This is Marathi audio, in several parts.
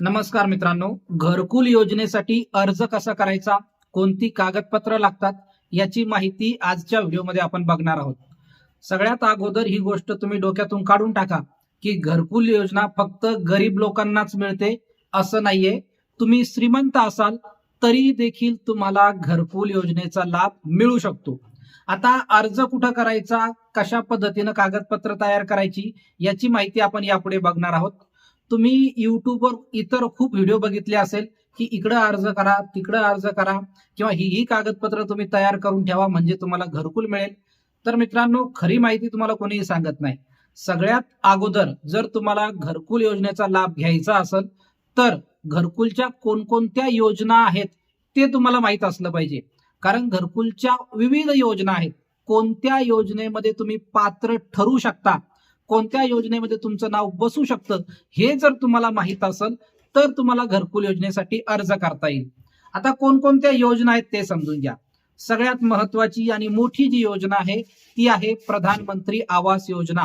नमस्कार मित्रांनो घरकुल योजनेसाठी अर्ज कसा करायचा कोणती कागदपत्र लागतात याची माहिती आजच्या व्हिडिओमध्ये आपण बघणार आहोत. सगळ्यात अगोदर ही गोष्ट तुम्ही डोक्यातून काढून टाका की घरकुल योजना फक्त गरीब लोकांनाच मिळते असं नाहीये. तुम्ही श्रीमंत असाल तरी देखील तुम्हाला घरकुल योजनेचा लाभ मिळू शकतो. आता अर्ज कुठं करायचा कशा पद्धतीनं कागदपत्र तयार करायची याची माहिती आपण यापुढे बघणार आहोत. तुम्ही युट्यूबवर इतर खूप व्हिडिओ बघितले असेल की इकडं अर्ज करा तिकडं अर्ज करा किंवा ही ही कागदपत्र तुम्ही तयार करून ठेवा म्हणजे तुम्हाला घरकुल मिळेल. तर मित्रांनो खरी माहिती तुम्हाला कोणीही सांगत नाही. सगळ्यात अगोदर जर तुम्हाला घरकुल योजनेचा लाभ घ्यायचा असेल तर घरकुलच्या कोणकोणत्या योजना आहेत ते तुम्हाला माहीत असलं पाहिजे. कारण घरकुलच्या विविध योजना आहेत. कोणत्या योजनेमध्ये तुम्ही पात्र ठरू शकता? कोणत्या योजनेमध्ये तुमचं नाव बसू शकतं हे जर तुम्हाला माहीत असेल तर तुम्हाला घरकुल योजनेसाठी अर्ज करता येईल. आता कोणकोणत्या योजना आहेत ते समजून घ्या. सगळ्यात महत्वाची आणि मोठी जी योजना आहे ती आहे प्रधानमंत्री आवास योजना.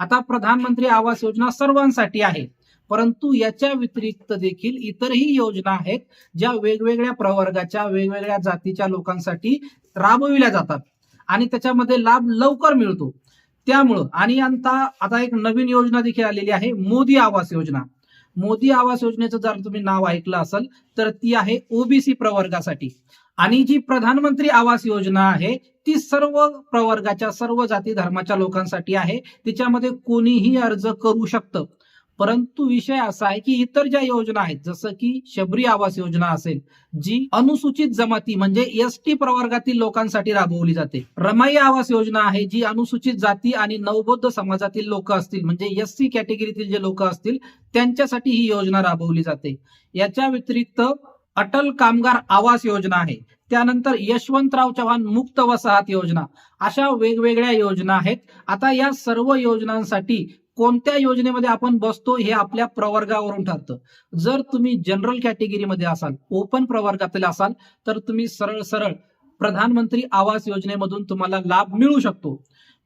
आता प्रधानमंत्री आवास योजना सर्वांसाठी आहे परंतु याच्या व्यतिरिक्त देखील इतरही योजना आहेत ज्या वेगवेगळ्या प्रवर्गाच्या वेगवेगळ्या जातीच्या लोकांसाठी राबविल्या जातात. आणि त्याच्यामध्ये लाभ लवकर मिळतो. त्यामुळं आणि आता आता एक नवीन योजना देखील आलेली आहे मोदी आवास योजना. मोदी आवास योजनेचं जर तुम्ही नाव ऐकलं असेल तर ती आहे ओबीसी प्रवर्गासाठी. आणि जी प्रधानमंत्री आवास योजना आहे ती सर्व प्रवर्गाच्या सर्व जाती धर्माच्या लोकांसाठी आहे. तिच्यामध्ये कोणीही अर्ज करू शकतं. परंतु विषय असा आहे की इतर ज्या योजना आहेत जसं की शबरी आवास योजना असेल जी अनुसूचित जमाती म्हणजे एस टी प्रवर्गातील लोकांसाठी राबवली जाते. रमाई आवास योजना आहे जी अनुसूचित जाती आणि नवबौद्ध समाजातील लोक असतील म्हणजे एस सी कॅटेगरीतील जे लोक असतील त्यांच्यासाठी ही योजना राबवली जाते. याच्या व्यतिरिक्त अटल कामगार आवास योजना आहे. त्यानंतर यशवंतराव चव्हाण मुक्त वसाहत योजना. अशा वेगवेगळ्या योजना आहेत. आता या सर्व योजनांसाठी कोणत्या योजनेमध्ये आपण बसतो हे आपल्या प्रवर्गावरून ठरतं. जर तुम्ही जनरल कॅटेगरीमध्ये असाल ओपन प्रवर्गातील असाल तर तुम्ही सरळ सरळ प्रधानमंत्री आवास योजनेमधून तुम्हाला लाभ मिळू शकतो.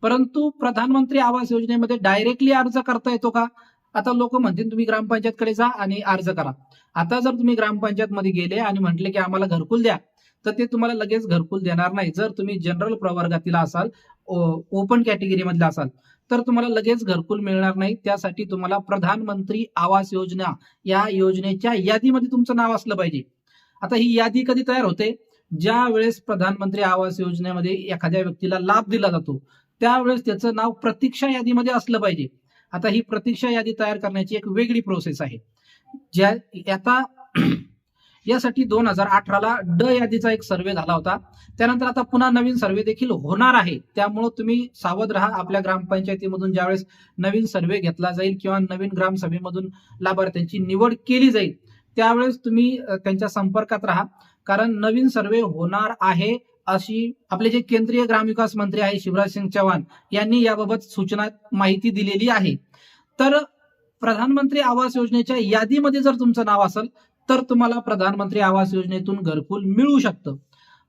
परंतु प्रधानमंत्री आवास योजनेमध्ये डायरेक्टली अर्ज करता येतो का? आता लोक म्हणतील तुम्ही ग्रामपंचायतकडे जा आणि अर्ज करा. आता जर तुम्ही ग्रामपंचायत मध्ये गेले आणि म्हटले की आम्हाला घरकुल द्या तर ते तुम्हाला लगेच घरकुल देणार नाही. जर तुम्ही जनरल प्रवर्गातील असाल ओपन कॅटेगरीमधले असाल तर तुम्हाला लगेच घरकुल मिळणार नाही. त्यासाठी तुम्हाला प्रधानमंत्री आवास योजना या योजनेच्या यादीमध्ये तुमचं नाव असलं पाहिजे. आता ही यादी कधी तयार होते? ज्या वेळेस प्रधानमंत्री आवास योजनेमध्ये एखाद्या व्यक्तीला लाभ दिला जातो त्यावेळेस त्याचं नाव प्रतीक्षा यादीमध्ये असलं पाहिजे. आता ही प्रतीक्षा यादी तयार करण्याची एक वेगळी प्रोसेस आहे. ज्या आता यासाठी दोन हजार अठराला ड यादीचा एक सर्वे झाला होता. त्यानंतर आता पुन्हा नवीन सर्वे देखील होणार आहे. त्यामुळे तुम्ही सावध राहा आपल्या ग्रामपंचायतीमधून ज्यावेळेस नवीन सर्वे घेतला जाईल किंवा नवीन ग्रामसभेमधून लाभार्थ्यांची निवड केली जाईल त्यावेळेस तुम्ही त्यांच्या संपर्कात राहा. कारण नवीन सर्वे होणार आहे अशी आपले जे केंद्रीय ग्रामविकास मंत्री आहे शिवराज सिंग चव्हाण यांनी याबाबत सूचना माहिती दिलेली आहे. तर प्रधानमंत्री आवास योजनेच्या यादीमध्ये जर तुमचं नाव असेल तर तुम्हाला प्रधानमंत्री आवास योजनेतून घरकुल मिळू शकतं.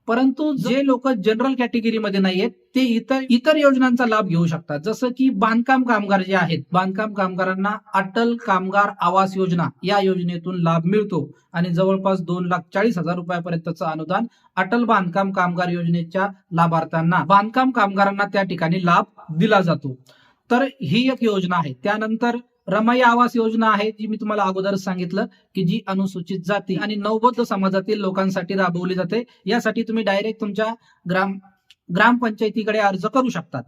परंतु जे लोक जनरल कॅटेगरीमध्ये नाही आहेत ते इतर इतर योजनांचा लाभ घेऊ शकतात. जसं की बांधकाम कामगार जे आहेत बांधकाम कामगारांना अटल कामगार आवास योजना या योजनेतून लाभ मिळतो. आणि जवळपास दोन लाख चाळीस हजार रुपयापर्यंतचं अनुदान अटल बांधकाम कामगार योजनेच्या लाभार्थ्यांना बांधकाम कामगारांना त्या ठिकाणी लाभ दिला जातो. तर ही एक योजना आहे. त्यानंतर रमाई आवास योजना आहे जी मी तुम्हाला अगोदर सांगितलं की जी अनुसूचित जाती आणि नवबद्ध समाजातील लोकांसाठी राबवली जाते. यासाठी तुम्ही डायरेक्ट तुमच्या ग्राम ग्रामपंचायतीकडे अर्ज करू शकतात.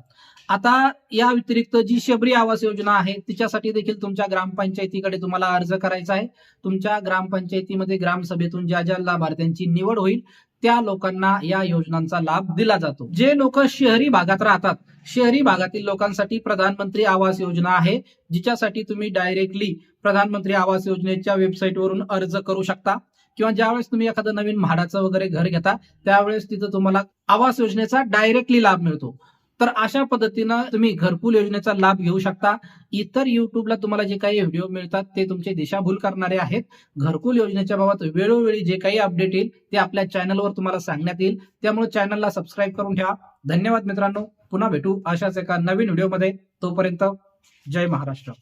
आता या व्यतिरिक्त जी शबरी आवास योजना आहे तिच्यासाठी देखील तुमच्या ग्रामपंचायतीकडे तुम्हाला अर्ज करायचा आहे. तुमच्या ग्रामपंचायतीमध्ये ग्रामसभेतून ज्या ज्या लाभार्थ्यांची निवड होईल त्या लोकांना या योजनांचा लाभ दिला जातो. जे लोक शहरी भागात राहतात शहरी भागातील लोकांसाठी प्रधानमंत्री आवास योजना आहे जिच्यासाठी तुम्ही डायरेक्टली प्रधानमंत्री आवास योजनेच्या वेबसाईटवरून अर्ज करू शकता. किंवा ज्यावेळेस तुम्ही एखादं नवीन म्हाडाचं वगैरे घर घेता त्यावेळेस तिथं तुम्हाला आवास योजनेचा डायरेक्टली लाभ मिळतो. तर अशा पद्धतीनं तुम्ही घरकुल योजनेचा लाभ घेऊ शकता. इतर युट्यूबला तुम्हाला जे काही व्हिडिओ मिळतात ते तुमचे दिशाभूल करणारे आहेत. घरकुल योजनेच्या बाबत वेळोवेळी जे काही अपडेट येईल ते आपल्या चॅनलवर तुम्हाला सांगण्यात येईल. त्यामुळे चॅनलला सबस्क्राईब करून ठेवा. धन्यवाद मित्रांनो. पुन्हा भेटू अशाच एका नवीन व्हिडिओमध्ये तोपर्यंत जय महाराष्ट्र.